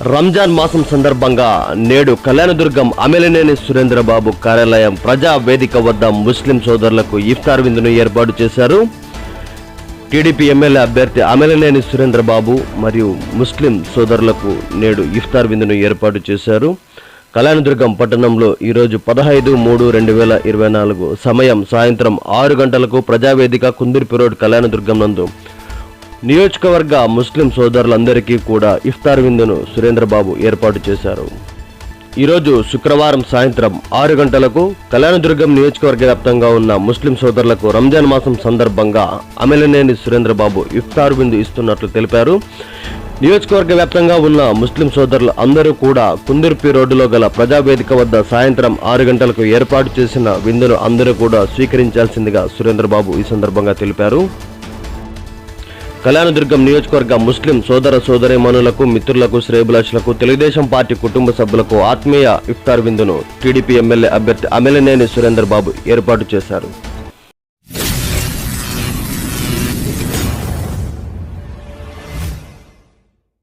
రంజాన్ మాసం సందర్భంగా నేడు కళ్యాణదుర్గం అమెలనేని సురేంద్రబాబు కార్యాలయం ప్రజా వేదిక వద్ద ముస్లిం సోదరులకు ఇఫ్తార్ విందును ఏర్పాటు చేశారు. టీడీపీ ఎమ్మెల్యే అభ్యర్థి అమెలనేని సురేంద్రబాబు మరియు ముస్లిం సోదరులకు నేడు ఇఫ్తార్ విందును ఏర్పాటు చేశారు. కళ్యాణదుర్గం పట్టణంలో ఈరోజు పదహైదు మూడు రెండు వేల ఇరవై నాలుగు సమయం సాయంత్రం ఆరు గంటలకు ప్రజావేదిక కుందిరిపి రోడ్ కళ్యాణదుర్గం నందు నియోజకవర్గ ముస్లిం సోదరులందరికీ కూడా ఇఫ్తార్ విందును సురేంద్రబాబు ఏర్పాటు చేశారు. ఈరోజు శుక్రవారం సాయంత్రం ఆరు గంటలకు కళ్యాణదుర్గం నియోజకవర్గ వ్యాప్తంగా ఉన్న ముస్లిం సోదరులకు రంజాన్ మాసం సందర్భంగా అమెలనేని సురేంద్రబాబు ఇఫ్తార్ విందు ఇస్తున్నట్లు తెలిపారు. నియోజకవర్గ వ్యాప్తంగా ఉన్న ముస్లిం సోదరులు అందరూ కూడా కుందుర్పి రోడ్డులో గల ప్రజావేదిక వద్ద సాయంత్రం ఆరు గంటలకు ఏర్పాటు చేసిన విందును అందరూ కూడా స్వీకరించాల్సిందిగా సురేంద్రబాబు ఈ సందర్భంగా తెలిపారు. కళ్యాణదుర్గం నియోజకవర్గ ముస్లిం సోదర సోదరీమణులకు మిత్రులకు శ్రేయభిలాషులకు తెలుగుదేశం పార్టీ కుటుంబ సభ్యులకు ఆత్మీయ ఇఫ్తార్ విందును టీడీపీ ఎమ్మెల్యే అభ్యర్థి అమెలనేని సురేందర్ బాబు ఏర్పాటు చేశారు.